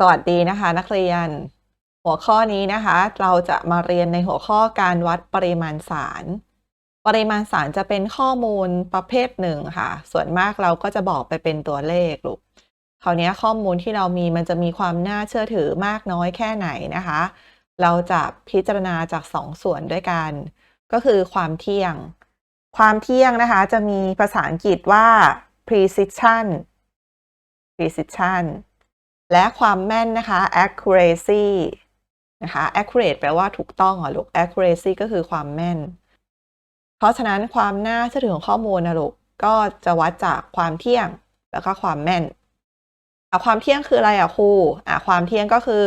สวัสดีนะคะนักเรียน หัวข้อนี้นะคะ เราจะมาเรียนในหัวข้อการวัดปริมาณสาร ปริมาณสารจะเป็นข้อมูลประเภทหนึ่งค่ะ ส่วนมากเราก็จะบอกไปเป็นตัวเลขลูกคราวนี้ข้อมูลที่เรามีมันจะมีความน่าเชื่อถือมากน้อยแค่ไหนนะคะ เราจะพิจารณาจากสองส่วนด้วยกัน ก็คือความเที่ยง ความเที่ยงนะคะ จะมีภาษาอังกฤษว่า precision precision และความแม่นนะคะ accuracy นะคะ accurate แปลว่าถูกต้องอะลูก accuracy ก็คือความแม่น เพราะฉะนั้นความน่าเชื่อถือของข้อมูลนะลูกก็จะวัดจากความเที่ยงแล้วก็ความแม่นอะความเที่ยงคืออะไรอะครูอะความเที่ยงก็คือ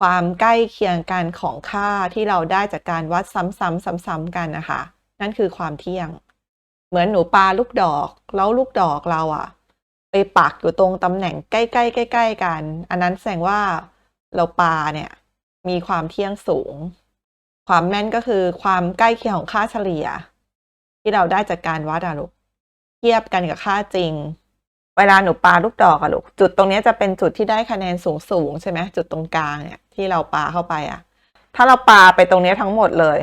ความใกล้เคียงกันของค่าที่เราได้จากการวัดซ้ำๆซ้ำๆกันนะคะ นั่นคือความเที่ยง เหมือนหนูปลาลูกดอกแล้วลูกดอกเราอะ ไปปักอยู่ตรงตำแหน่งใกล้ๆใกล้ๆกัน อันนั้นแสดงว่าเราปลาเนี่ยมีความเที่ยงสูง ความแม่นก็คือความใกล้เคียงของค่าเฉลี่ย ที่เราได้จากการวัดอะลูกเทียบกันกับค่าจริง เวลาหนูปาลูกดอกอะลูกจุดตรงนี้จะเป็นจุดที่ได้คะแนนสูงสูงๆใช่ไหมจุดตรงกลางเนี่ยที่เราปาเข้าไปอะถ้าเราปาไปตรงนี้ทั้งหมดเลย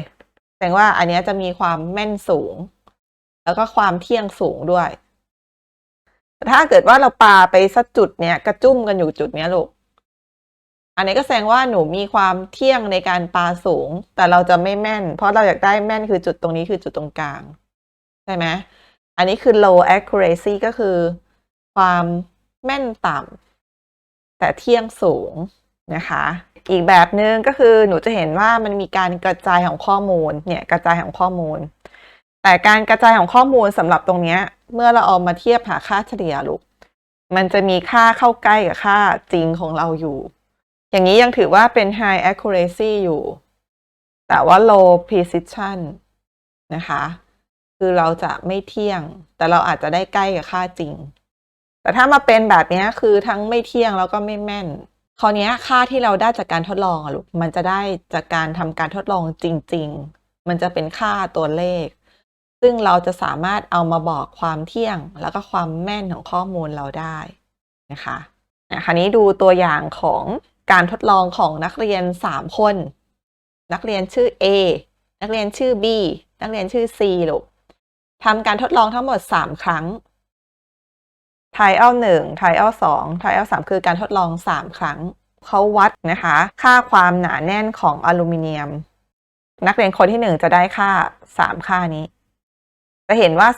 แสดงว่าอันนี้จะมีความแม่นสูง แล้วก็ความเที่ยงสูงด้วย ถ้าเกิดว่าเราปาไปสักจุดเนี้ยกระจุ่มกันอยู่จุดเนี้ยลูก อันนี้ก็แสดงว่าหนูมีความเที่ยงในการปาสูง แต่เราจะไม่แม่น เพราะเราอยากได้แม่นคือจุดตรงนี้คือจุดตรงกลาง ใช่ไหมอันนี้คือ low accuracy ก็คือความแม่นต่ำแต่เที่ยงสูงนะคะ อีกแบบหนึ่งก็คือหนูจะเห็นว่ามันมีการกระจายของข้อมูลเนี่ยกระจายของข้อมูล แต่การกระจายของข้อมูลสำหรับตรงเนี้ย เมื่อเราเอามาเทียบหาค่าเฉลี่ยลูก มันจะมีค่าเข้าใกล้กับค่าจริงของเราอยู่ อย่างนี้ยังถือว่าเป็น high accuracy อยู่ แต่ว่า low precision นะคะ คือเราจะไม่เที่ยง แต่เราอาจจะได้ใกล้กับค่าจริง แต่ถ้ามาเป็นแบบนี้คือทั้งไม่เที่ยงแล้วก็ไม่แม่นคราวนี้ค่าที่เราได้จากการทดลองอะลูก มันจะได้จากการทำการทดลองจริง ๆ มันจะเป็นค่าตัวเลข ซึ่งเราจะสามารถเอามาบอกความเที่ยง แล้วก็ความแม่นของข้อมูลเราได้นะคะคราวนี้ดูตัวอย่างของการทดลองของนักเรียน 3 คน นักเรียนชื่อ A นักเรียนชื่อ B นักเรียนชื่อ C ลูกทำการทดลองทั้งหมด 3 ครั้ง trial 1 trial 2 trial 3 คือการทดลอง 3 ครั้ง เขาวัดนะคะ ค่าความหนาแน่นของอลูมิเนียม นักเรียนคนที่ 1 จะได้ค่า 3 ค่านี้ จะเห็นว่า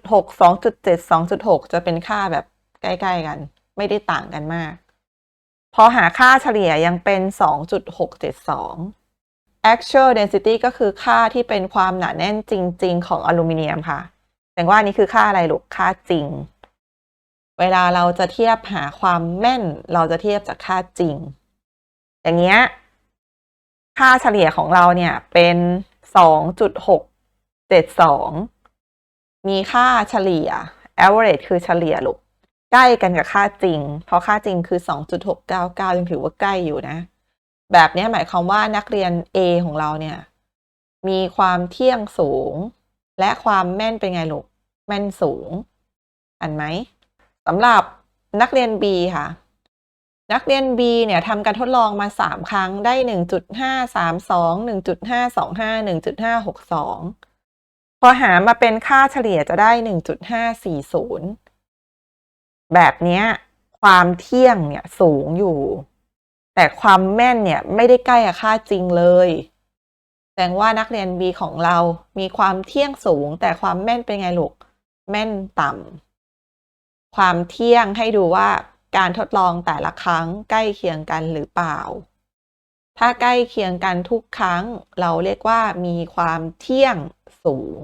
2.6 2.7 2.6 จะเป็นค่าแบบใกล้ๆกัน ไม่ได้ต่างกันมาก พอหาค่าเฉลี่ยยังเป็น 2.672 actual density ก็คือค่าที่เป็นความหนาแน่นจริง ๆ ของอลูมิเนียมค่ะ แต่ว่านี่คือค่าอะไรลูก ค่าจริง เวลาเราจะเทียบหาความแม่น เราจะเทียบจากค่าจริง อย่างเงี้ย ค่าเฉลี่ยของเราเนี่ยเป็น 2.672 มีค่าเฉลี่ย average คือเฉลี่ยลูกใกล้กันกับค่าจริง เพราะค่าจริงคือ 2.699 ยังถือว่าใกล้อยู่นะ แบบนี้หมายความว่านักเรียน A ของเราเนี่ย มีความเที่ยงสูง และความแม่นเป็นไงลูก แม่นสูง อันไหมสำหรับนักเรียน B ค่ะ นักเรียน B เนี่ยทำการทดลองมา 3 ครั้งได้ 1.532 1.525 1.562 พอหามาเป็นค่าเฉลี่ยจะได้ 1.540 แบบนี้ความเที่ยงเนี่ยสูงอยู่ แต่ความแม่นเนี่ยไม่ได้ใกล้กับค่าจริงเลย แสดงว่านักเรียน B ของเรามีความเที่ยงสูง แต่ความแม่นเป็นไงลูก แม่นต่ำ ความเที่ยงให้ดูว่าการทดลองแต่ละครั้งใกล้เคียงกันหรือเปล่า ถ้าใกล้เคียงกันทุกครั้ง เราเรียกว่ามีความเที่ยง สูง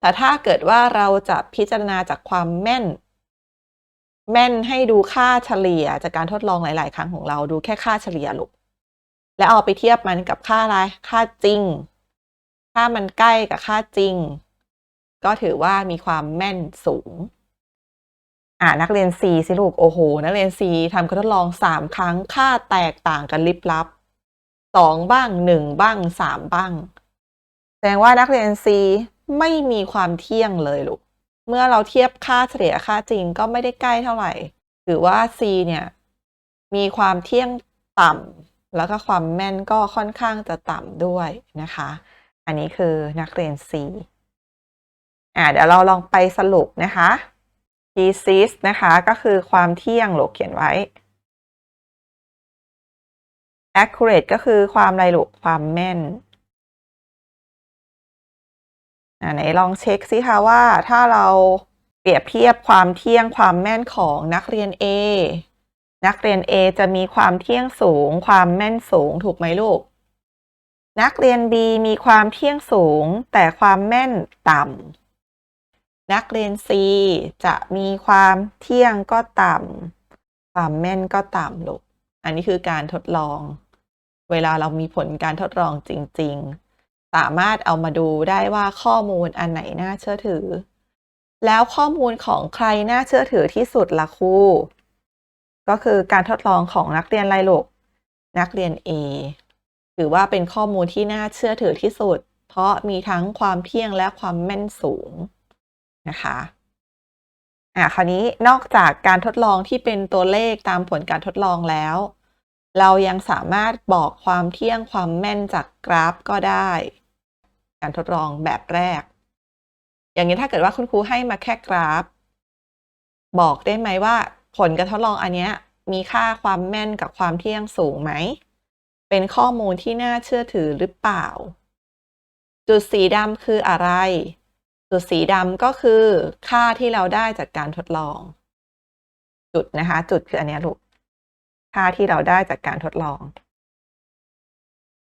แต่ถ้าเกิดว่าเราจะพิจารณาจากความแม่น แม่นให้ดูค่าเฉลี่ยจากการทดลองหลาย ๆ ครั้งของเราดูแค่ค่าเฉลี่ยลูกแล้วเอาไปเทียบมันกับค่าอะไรค่าจริง ถ้ามันใกล้กับค่าจริง ก็ถือว่ามีความแม่นสูงอ่านักเรียน C สิลูกโอ้โห นักเรียน C ทำการทดลอง3ครั้งค่าแตกต่างกันลิบลับ2บ้าง1บ้าง3บ้าง แสดงว่านักเรียน C ไม่มีความเที่ยงเลยลูก เมื่อเราเทียบค่าเฉลี่ยค่าจริงก็ไม่ได้ใกล้เท่าไหร่ถือว่า C เนี่ยมีความเที่ยงต่ำแล้วก็ความแม่นก็ค่อนข้างจะต่ำด้วยนะคะ อันนี้คือนักเรียน C อ่าเดี๋ยวเราลองไปสรุปนะคะ thesis นะคะก็คือความเที่ยงหลกเขียนไว้ accurate ก็คือความไรลูกความแม่น ไหนลองเช็คซิคะว่าถ้าเราเปรียบเทียบความเที่ยงความแม่นของนักเรียน A นักเรียน A จะมีความเที่ยงสูง ความแม่นสูงถูกไหมลูก นักเรียน B มีความเที่ยงสูง แต่ความแม่นต่ำนักเรียน C จะมีความเที่ยงก็ต่ำความแม่นก็ต่ำลูก อันนี้คือการทดลอง เวลาเรามีผลการทดลองจริง ๆ สามารถเอามาดูได้ว่าข้อมูลอันไหนน่าเชื่อถือ แล้วข้อมูลของใครน่าเชื่อถือที่สุดล่ะครูก็คือการทดลองของนักเรียนไรลูกนักเรียน A ถือว่าเป็นข้อมูลที่น่าเชื่อถือที่สุด เพราะมีทั้งความเที่ยงและความแม่นสูงนะคะอะคราวนี้นอกจากการทดลองที่เป็นตัวเลขตามผลการทดลองแล้ว เรายังสามารถบอกความเที่ยงความแม่นจากกราฟก็ได้ การทดลองแบบแรก อย่างนี้ถ้าเกิดว่าคุณครูให้มาแค่กราฟ บอกได้ไหมว่า ผลการทดลองอันเนี้ยมีค่าความแม่นกับความเที่ยงสูงไหม เป็นข้อมูลที่น่าเชื่อถือหรือเปล่า จุดสีดำคืออะไร จุดสีดำก็คือค่าที่เราได้จากการทดลอง จุดนะคะ จุดคืออันเนี้ยลูก ค่าที่เราได้จากการทดลอง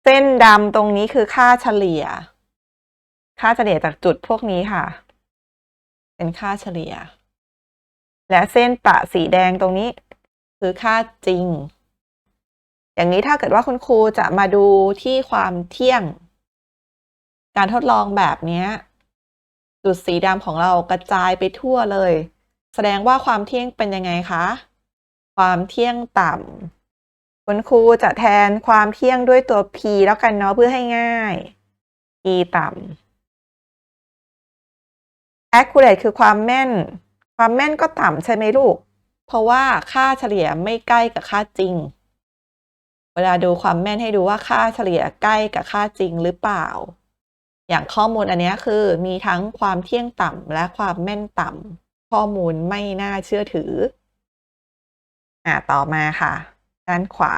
เส้นดำตรงนี้คือค่าเฉลี่ย ค่าเฉลี่ยจากจุดพวกนี้ค่ะ เป็นค่าเฉลี่ย และเส้นประสีแดงตรงนี้ คือค่าจริง อย่างนี้ถ้าเกิดว่าคุณครูจะมาดูที่ความเที่ยง การทดลองแบบนี้จุดสีดำของเรากระจายไปทั่วเลย แสดงว่าความเที่ยงเป็นยังไงคะ ความเที่ยงต่ำคุณครูจะแทนความเที่ยงด้วยตัว p แล้วกันเนาะเพื่อให้ง่าย p ต่ำ accurate คือความแม่น ความแม่นก็ต่ำใช่ไหมลูก เพราะว่าค่าเฉลี่ยไม่ใกล้กับค่าจริง เวลาดูความแม่นให้ดูว่าค่าเฉลี่ยใกล้กับค่าจริงหรือเปล่า อย่างข้อมูลอันนี้คือมีทั้งความเที่ยงต่ำและความแม่นต่ำข้อมูลไม่น่าเชื่อถือ อ่าต่อมาค่ะ ด้านขวา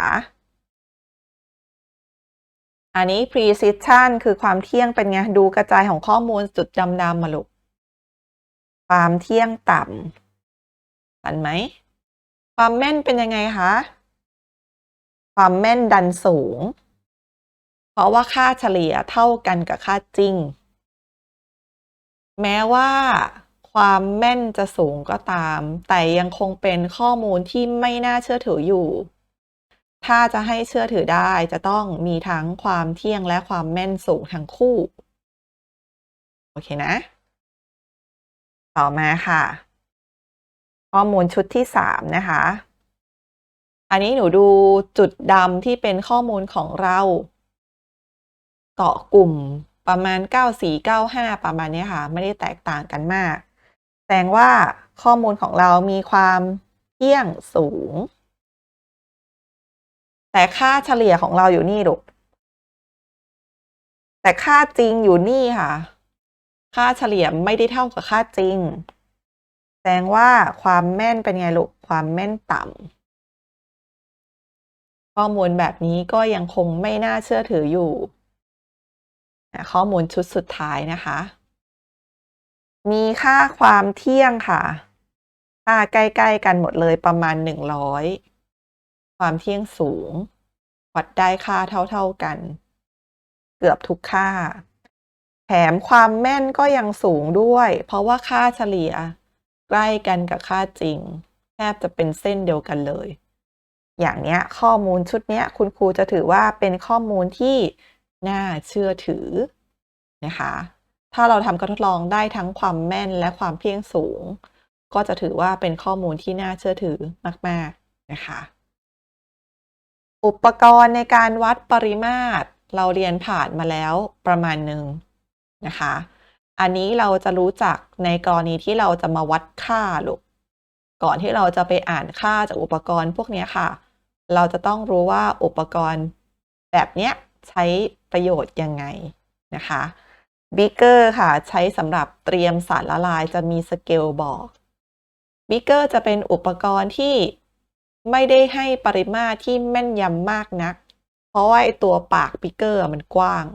อันนี้ precision คือความเที่ยงเป็นไง ดูกระจายของข้อมูลจุดดำๆมาลูก ความเที่ยงต่ำตันไหม ความแม่นเป็นยังไงคะ ความแม่นดันสูง เพราะว่าค่าเฉลี่ยเท่ากันกับค่าจริง แม้ว่าความแม่นจะสูงก็ตาม แต่ยังคงเป็นข้อมูลที่ไม่น่าเชื่อถืออยู่ ถ้าจะให้เชื่อถือได้จะต้องมีทั้งความเที่ยงและความแม่นสูงทั้งคู่ โอเคนะ ต่อมาค่ะ ข้อมูลชุดที่สามนะคะ อันนี้หนูดูจุดดำที่เป็นข้อมูลของเราเกาะกลุ่มประมาณ 9495 ประมาณนี้ค่ะ ไม่ได้แตกต่างกันมาก แสดงว่าข้อมูลของเรามีความเที่ยงสูง แต่ค่าเฉลี่ยของเราอยู่นี่ลูกแต่ค่าจริงอยู่นี่ค่ะ ค่าเฉลี่ยไม่ได้เท่ากับค่าจริง แสดงว่าความแม่นเป็นไงลูก ความแม่นต่ำข้อมูลแบบนี้ก็ยังคงไม่น่าเชื่อถืออยู่ ข้อมูลชุดสุดท้ายนะคะ มีค่าความเที่ยงค่ะ ค่าใกล้ๆกันหมดเลยประมาณ 100 ความเที่ยงสูง วัดได้ค่าเท่าๆกัน เกือบทุกค่า มความแม่นก็ยังสูงด้วย เพราะว่าค่าเฉลี่ย ใกล้กันกับค่าจริง แทบจะเป็นเส้นเดียวกันเลย อย่างเนี้ยข้อมูลชุดเนี้ยคุณครูจะถือว่าเป็นข้อมูลที่น่าเชื่อถือนะคะ ถ้าเราทำการทดลองได้ทั้งความแม่นและความเที่ยงสูง ก็จะถือว่าเป็นข้อมูลที่น่าเชื่อถือมาก ๆ นะคะ อุปกรณ์ในการวัดปริมาตรเราเรียนผ่านมาแล้วประมาณหนึ่ง นะคะ อันนี้เราจะรู้จักในกรณีที่เราจะมาวัดค่าลูกก่อนที่เราจะไปอ่านค่าจากอุปกรณ์พวกนี้ค่ะ เราจะต้องรู้ว่าอุปกรณ์แบบเนี้ยใช้ประโยชน์ยังไงนะคะบิ๊กเกอร์ค่ะ ใช้สำหรับเตรียมสารละลายจะมีสเกลบอกบิ๊กเกอร์จะเป็นอุปกรณ์ที่ไม่ได้ให้ปริมาตรที่แม่นยำมากนัก เพราะว่าไอตัวปากบิ๊กเกอร์มันกว้าง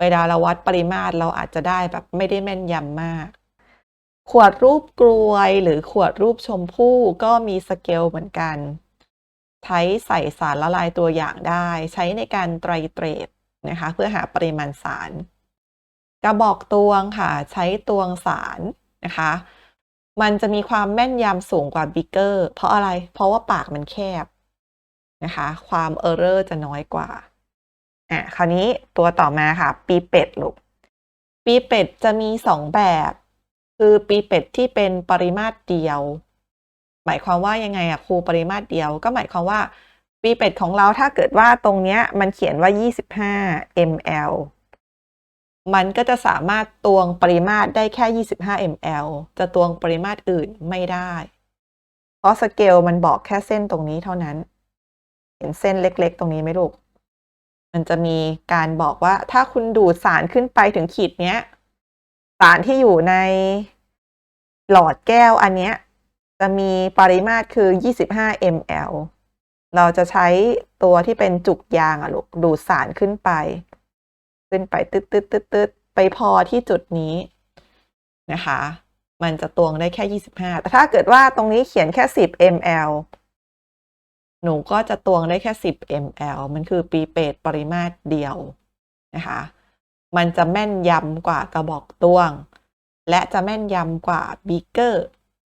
เวลาเราวัดปริมาตรเราอาจจะได้แบบไม่ได้แม่นยำมาก ขวดรูปกลวยหรือขวดรูปชมพู่ก็มีสเกลเหมือนกัน ใช้ใส่สารละลายตัวอย่างได้ ใช้ในการไตรเตรดนะคะ เพื่อหาปริมาณสาร กระบอกตวงค่ะ ใช้ตวงสารนะคะ มันจะมีความแม่นยำสูงกว่าบิกเกอร์เพราะอะไรเพราะว่าปากมันแคบนะคะ ความเออร์เรอร์จะน้อยกว่า อะคราวนี้ตัวต่อมาค่ะ ปีเป็ดลูกปีเป็ดจะมีสองแบบ คือปีเป็ดที่เป็นปริมาตรเดียว หมายความว่ายังไงอะครูปริมาตรเดียว ก็หมายความว่า ปีเป็ดของเราถ้าเกิดว่าตรงเนี้ยมันเขียนว่า 25 ml มันก็จะสามารถตวงปริมาตรได้แค่ 25 ml จะตวงปริมาตรอื่นไม่ได้ เพราะสเกลมันบอกแค่เส้นตรงนี้เท่านั้น เห็นเส้นเล็ก ๆ ตรงนี้ไหมลูก มันจะมีการบอกว่าถ้าคุณดูดสารขึ้นไปถึงขีดเนี้ย สารที่อยู่ในหลอดแก้วอันเนี้ย จะมีปริมาตรคือ 25 ml เราจะใช้ตัวที่เป็นจุกยางอะลูกดูดสารขึ้นไป ขึ้นไปตึ๊ดตึ๊ดตึ๊ดตึ๊ดไปพอที่จุดนี้นะคะ มันจะตวงได้แค่ 25 แต่ถ้าเกิดว่าตรงนี้เขียนแค่ 10 ml หนูก็จะตวงได้แค่ 10 ml มันคือปีเปตปริมาตรเดียวนะคะ มันจะแม่นยำกว่ากระบอกตวง และจะแม่นยำกว่าบีเกอร์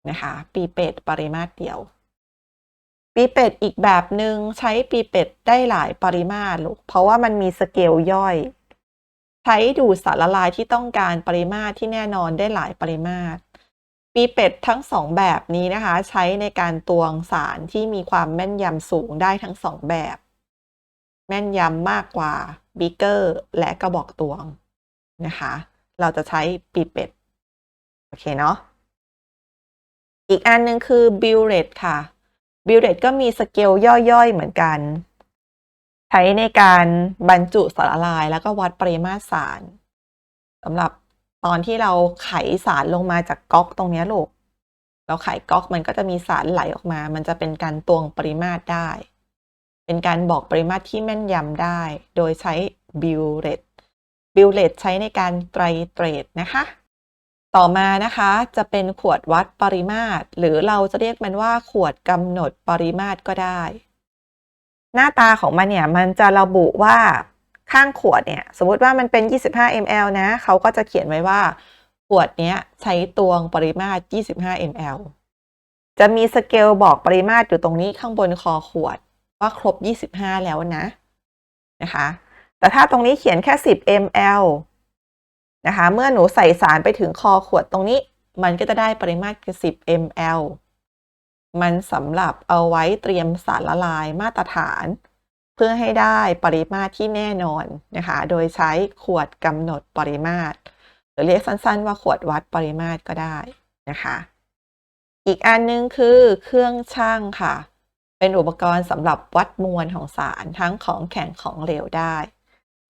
นะคะปีเป็ดปริมาตรเดียว ปีเป็ดอีกแบบหนึ่งใช้ปีเป็ดได้หลายปริมาตรลูกเพราะว่ามันมีสเกลย่อย ใช้ดูดสารละลายที่ต้องการปริมาตรที่แน่นอนได้หลายปริมาตร ปีเป็ดทั้งสองแบบนี้นะคะ ใช้ในการตวงสารที่มีความแม่นยำสูงได้ทั้งสองแบบ แม่นยำมากกว่าบีเกอร์และกระบอกตวงนะคะ เราจะใช้ปีเป็ดโอเคเนาะอีกอันหนึ่งคือบิลเลตค่ะบิลเลตก็มีสเกลย่อยๆเหมือนกัน ใช้ในการบรรจุสารละลาย แล้วก็วัดปริมาตรสารสำหรับ ตอนที่เราไขสารลงมาจากก๊อกตรงนี้ลูก เราไขก๊อกมันก็จะมีสารไหลออกมา มันจะเป็นการตวงปริมาตรได้ เป็นการบอกปริมาตรที่แม่นยำได้ โดยใช้บิลเลตบิลเลตใช้ในการไตรเตรดนะคะ ต่อมานะคะจะเป็นขวดวัดปริมาตร หรือเราจะเรียกมันว่าขวดกำหนดปริมาตรก็ได้ หน้าตาของมันเนี่ยมันจะระบุว่า ข้างขวดเนี่ย สมมติว่ามันเป็น 25 ml นะเขาก็จะเขียนไว้ว่า ขวดเนี้ยใช้ตวงปริมาตร 25 ml จะมีสเกลบอกปริมาตรอยู่ตรงนี้ข้างบนคอขวดว่าครบ 25 แล้วนะนะคะ แต่ถ้าตรงนี้เขียนแค่ 10 ml นะคะ เมื่อหนูใส่สารไปถึงคอขวดตรงนี้ มันก็จะได้ปริมาตรคือ 10 ml มันสำหรับเอาไว้เตรียมสารละลายมาตรฐาน เพื่อให้ได้ปริมาตรที่แน่นอนนะคะ โดยใช้ขวดกำหนดปริมาตร หรือเรียกสั้นๆ ว่าขวดวัดปริมาตรก็ได้นะคะ อีกอันนึงคือเครื่องช่างค่ะ เป็นอุปกรณ์สำหรับวัดมวลของสารทั้งของแข็งของเหลวได้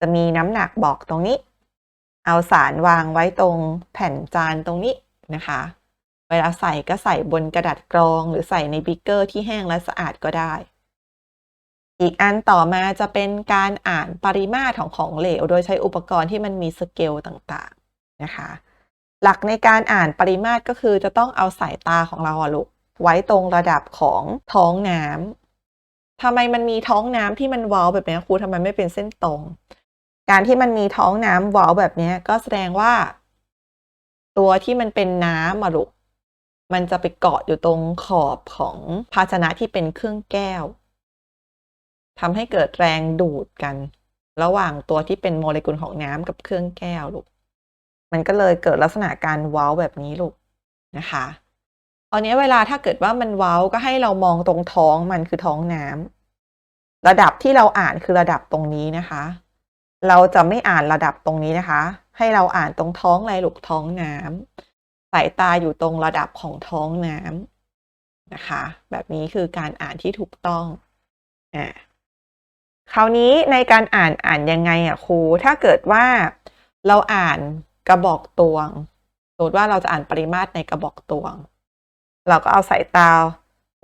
จะมีน้ำหนักบอกตรงนี้ เอาสารวางไว้ตรงแผ่นจานตรงนี้นะคะ เวลาใส่ก็ใส่บนกระดาษกรอง หรือใส่ในบิ๊กเกอร์ที่แห้งและสะอาดก็ได้ อีกอันต่อมาจะเป็นการอ่านปริมาตรของของเหลว โดยใช้อุปกรณ์ที่มันมีสเกลต่างๆนะคะ หลักในการอ่านปริมาตรก็คือจะต้องเอาสายตาของเราอลูกไว้ตรงระดับของท้องน้ำทำไมมันมีท้องน้ำที่มันว้าแบบนี้ครูทำไมไม่เป็นเส้นตรง การที่มันมีท้องน้ำเว้าแบบนี้ก็แสดงว่า ตัวที่มันเป็นน้ำอะลูกมันจะไปเกาะอยู่ตรงขอบของภาชนะที่เป็นเครื่องแก้ว ทำให้เกิดแรงดูดกัน ระหว่างตัวที่เป็นโมเลกุลของน้ำกับเครื่องแก้วลูก มันก็เลยเกิดลักษณะการเว้าแบบนี้ลูกนะคะตอนนี้เวลาถ้าเกิดว่ามันเว้าก็ให้เรามองตรงท้องมันคือท้องน้ำระดับที่เราอ่านคือระดับตรงนี้นะคะ เราจะไม่อ่านระดับตรงนี้นะคะ ให้เราอ่านตรงท้องไรลูกท้องน้ำสายตาอยู่ตรงระดับของท้องน้นะคะ แบบนี้คือการอ่านที่ถูกต้องอ่า คราวนี้ในการอ่านอ่านยังไงอะครู ถ้าเกิดว่าเราอ่านกระบอกตวงสมมติว่าเราจะอ่านปริมาตรในกระบอกตวง เราก็เอาสายตา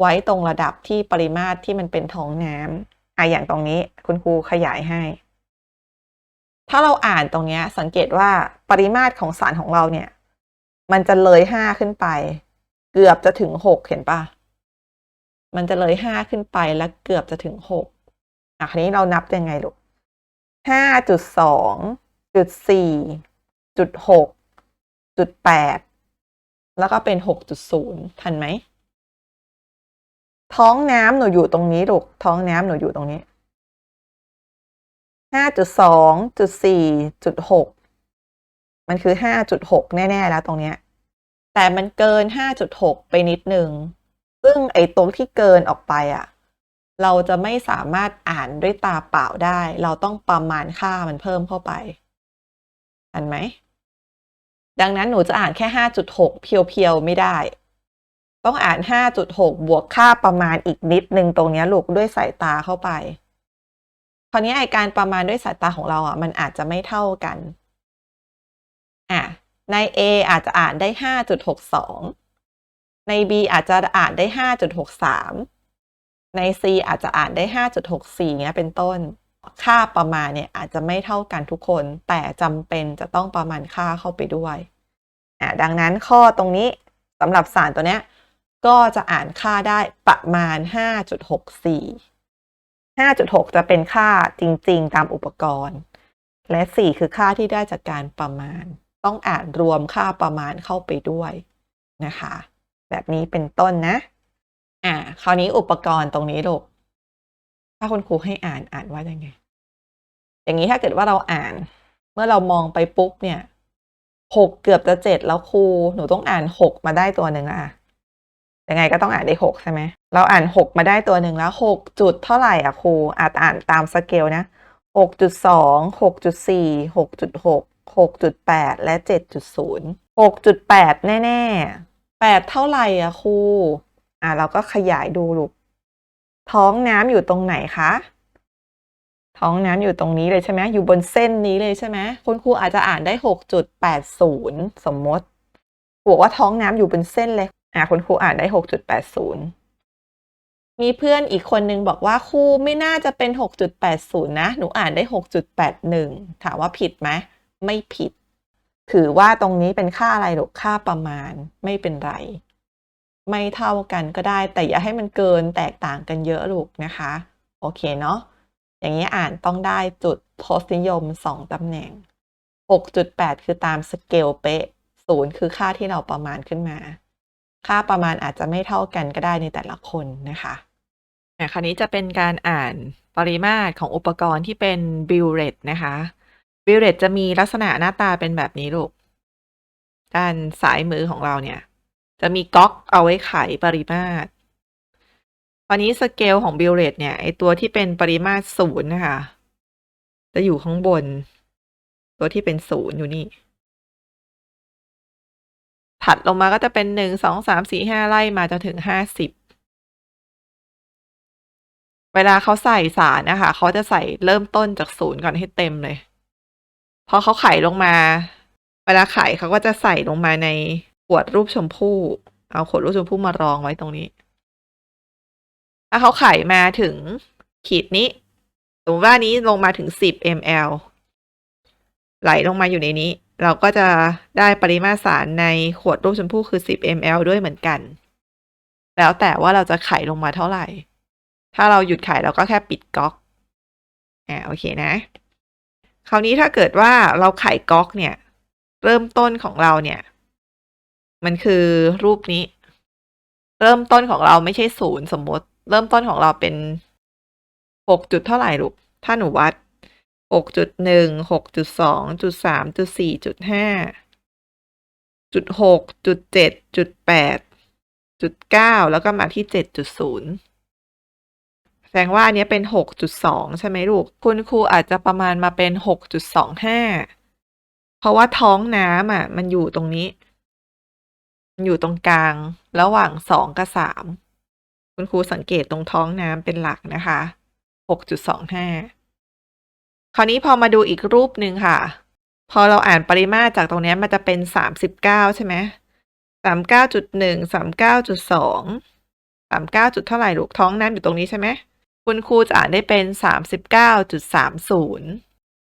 ไว้ตรงระดับที่ปริมาตรที่มันเป็นท้องน้ำอะอย่างตรงนี้คุณครูขยายให้ ถ้าเราอ่านตรงเนี้ยสังเกตว่าปริมาตรของสารของเราเนี่ย มันจะเลยห้าขึ้นไป เกือบจะถึงหกเห็นปะมันจะเลยห้าขึ้นไปแล้วเกือบจะถึงหก อะคราวนี้เรานับยังไงลูกห้าจุดสองจุดสี่จุดหกจุดแปดแล้วก็เป็นหกจุดศูนย์ทันไหม ท้องน้ำหนูอยู่ตรงนี้ลูก ท้องน้ำหนูอยู่ตรงนี้ห้าจุดสองจุดสี่จุดหกมันคือห้าจุดหกแน่ ๆ แล้วตรงเนี้ย แต่มันเกินห้าจุดหกไปนิดนึง ซึ่งไอ้ตรงที่เกินออกไปอะ เราจะไม่สามารถอ่านด้วยตาเปล่าได้ เราต้องประมาณค่ามันเพิ่มเข้าไป อันไหม ดังนั้นหนูจะอ่านแค่ห้าจุดหกเพียวๆ ไม่ได้ ต้องอ่านห้าจุดหกบวกค่าประมาณอีกนิดนึงตรงนี้ลูกด้วยสายตาเข้าไป คราวนี้ไอการประมาณด้วยสายตาของเราอะ มันอาจจะไม่เท่ากัน อะ ใน A อาจจะอ่านได้ห้าจุดหกสองใน B อาจจะอ่านได้ห้าจุดหกสาม ใน C อาจจะอ่านได้ห้าจุดหกสี่เงี้ยเป็นต้น ค่าประมาณเนี่ยอาจจะไม่เท่ากันทุกคน แต่จำเป็นจะต้องประมาณค่าเข้าไปด้วยอะดังนั้นข้อตรงนี้สำหรับสารตัวเนี้ยก็จะอ่านค่าได้ประมาณ 5.64 5.6 จะเป็นค่าจริง ๆ ตามอุปกรณ์ และ 4 คือค่าที่ได้จากการประมาณ ต้องอ่านรวมค่าประมาณเข้าไปด้วยนะคะ แบบนี้เป็นต้นนะ อ่าคราวนี้อุปกรณ์ตรงนี้ลูก ถ้าคุณครูให้อ่านอ่านว่ายังไง อย่างนี้ถ้าเกิดว่าเราอ่าน เมื่อเรามองไปปุ๊บเนี่ยหกเกือบจะเจ็ดแล้วครูหนูต้องอ่านหกมาได้ตัวหนึ่งอะยังไงก็ต้องอ่านได้หกใช่ไหมเราอ่านหกมาได้ตัวหนึ่งแล้วหกจุดเท่าไหร่อะครูอาจอ่านตามสเกลนะหกจุดสองหกจุดสี่หกจุดหกหกจุดแปดและเจ็ดจุดศูนย์หกจุดแปดแน่ๆแปดเท่าไหร่อะครู อะเราก็ขยายดูลูก ท้องน้ำอยู่ตรงไหนคะ ท้องน้ำอยู่ตรงนี้เลยใช่ไหมอยู่บนเส้นนี้เลยใช่ไหมคุณครูอาจจะอ่านได้หกจุดแปดศูนย์สมมติบอกว่าท้องน้ำอยู่บนเส้นเลยอะคุณครูอ่านได้หกจุดแปดศูนย์มีเพื่อนอีกคนนึงบอกว่าครูไม่น่าจะเป็นหกจุดแปดศูนย์นะ หนูอ่านได้หกจุดแปดหนึ่งถามว่าผิดไหม ไม่ผิด ถือว่าตรงนี้เป็นค่าอะไรหรอกค่าประมาณ ไม่เป็นไร ไม่เท่ากันก็ได้ แต่อย่าให้มันเกินแตกต่างกันเยอะลูกนะคะ โอเคเนาะอย่างนี้อ่านต้องได้จุดทศนิยมสองตำแหน่ง 6.8 คือตามสเกลเป๊ะศูนย์คือค่าที่เราประมาณขึ้นมา ค่าประมาณอาจจะไม่เท่ากันก็ได้ในแต่ละคนนะคะอะคราวนี้จะเป็นการอ่านปริมาตรของอุปกรณ์ที่เป็นบิลเรตนะคะบิลเรตจะมีลักษณะหน้าตาเป็นแบบนี้ลูก ด้านซ้ายมือของเราเนี่ย จะมีก๊อกเอาไว้ไขปริมาตร ตอนนี้สเกลของบิลเรตเนี่ยไอตัวที่เป็นปริมาตรศูนย์นะคะจะอยู่ข้างบน ตัวที่เป็นศูนย์อยู่นี่ ถัดลงมาก็จะเป็นหนึ่งสองสามสี่ห้าไล่มาจนถึงห้าสิบเวลาเขาใส่สารนะคะเขาจะใส่เริ่มต้นจากศูนย์ก่อนให้เต็มเลยพอเขาไขลงมา เวลาไขเขาก็จะใส่ลงมาใน ขวดรูปชมพู่เอาขวดรูปชมพู่มารองไว้ตรงนี้ ถ้าเขาไขมาถึงขีดนี้สมมติว่านี้ลงมาถึง 10 ml ไหลลงมาอยู่ในนี้ เราก็จะได้ปริมาตรสารในขวดรูปชมพู่คือ 10 ml ด้วยเหมือนกัน แล้วแต่ว่าเราจะไขลงมาเท่าไหร่ ถ้าเราหยุดไขเราก็แค่ปิดก๊อกอ่าโอเคนะ คราวนี้ถ้าเกิดว่าเราไขก๊อกเนี่ย เริ่มต้นของเราเนี่ย มันคือรูปนี้ เริ่มต้นของเราไม่ใช่ศูนย์สมมติ เริ่มต้นของเราเป็นหกจุดเท่าไหร่ลูก ถ้าหนูวัดหกจุดหนึ่งหกจุดสองจุดสามจุดสี่จุดห้าจุดหกจุดเจ็ดจุดแปดจุดเก้าแล้วก็มาที่เจ็ดจุดศูนย์แสดงว่าอันนี้เป็นหกจุดสองใช่ไหมลูก คุณครูอาจจะประมาณมาเป็นหกจุดสองห้าเพราะว่าท้องน้ำอะ มันอยู่ตรงนี้ อยู่ตรงกลางระหว่างสองกับสามคุณครูสังเกตตรงท้องน้ำเป็นหลักนะคะ6.25คราวนี้พอมาดูอีกรูปหนึ่งค่ะ พอเราอ่านปริมาตรจากตรงนี้มันจะเป็น39ใช่ไหม39.1 39.2 39จุดสองสามเก้าจุดเท่าไหร่ลูกท้องน้ำอยู่ตรงนี้ใช่ไหมคุณครูจะอ่านได้เป็น39.30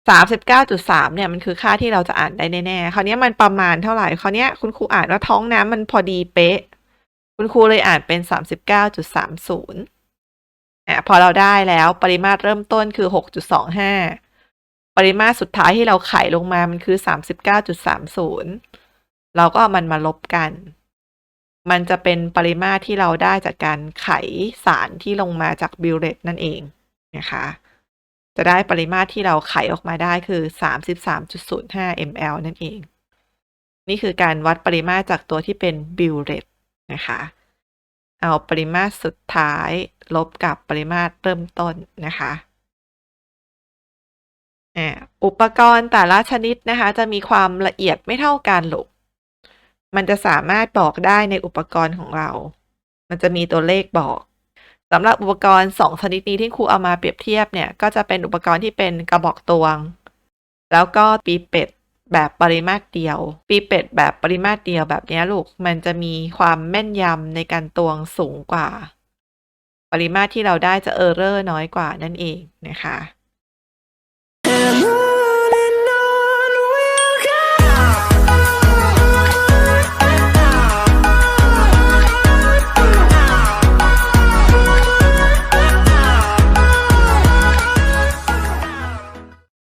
39.3 เนี่ยมันคือค่าที่เราจะอ่านได้แน่ๆ คราวนี้มันประมาณเท่าไหร่ คราวนี้คุณครูอ่านว่าท้องน้ำมันพอดีเป๊ะ คุณครูเลยอ่านเป็น 39.30อะพอเราได้แล้วปริมาตรเริ่มต้นคือ 6.25 ปริมาตรสุดท้ายที่เราไขลงมามันคือ 39.30 เราก็เอามันมาลบกัน มันจะเป็นปริมาตรที่เราได้จากการไขสารที่ลงมาจากบิลเลตนั่นเองนะคะ จะได้ปริมาตรที่เราไขออกมาได้คือ 33.05 ml นั่นเอง นี่คือการวัดปริมาตรจากตัวที่เป็นบิลเลตนะคะ เอาปริมาตรสุดท้ายลบกับปริมาตรเริ่มต้นนะคะอุปกรณ์แต่ละชนิดนะคะ จะมีความละเอียดไม่เท่ากันหรอกมันจะสามารถบอกได้ในอุปกรณ์ของเรา มันจะมีตัวเลขบอก สำหรับอุปกรณ์สองชนิดนี้ที่ครูเอามาเปรียบเทียบเนี่ยก็จะเป็นอุปกรณ์ที่เป็นกระบอกตวง แล้วก็ปีเป็ดแบบปริมาตรเดียว ปีเป็ดแบบปริมาตรเดียวแบบนี้ลูกมันจะมีความแม่นยำในการตวงสูงกว่า ปริมาตรที่เราได้จะเออร์เรอร์น้อยกว่านั่นเองนะคะ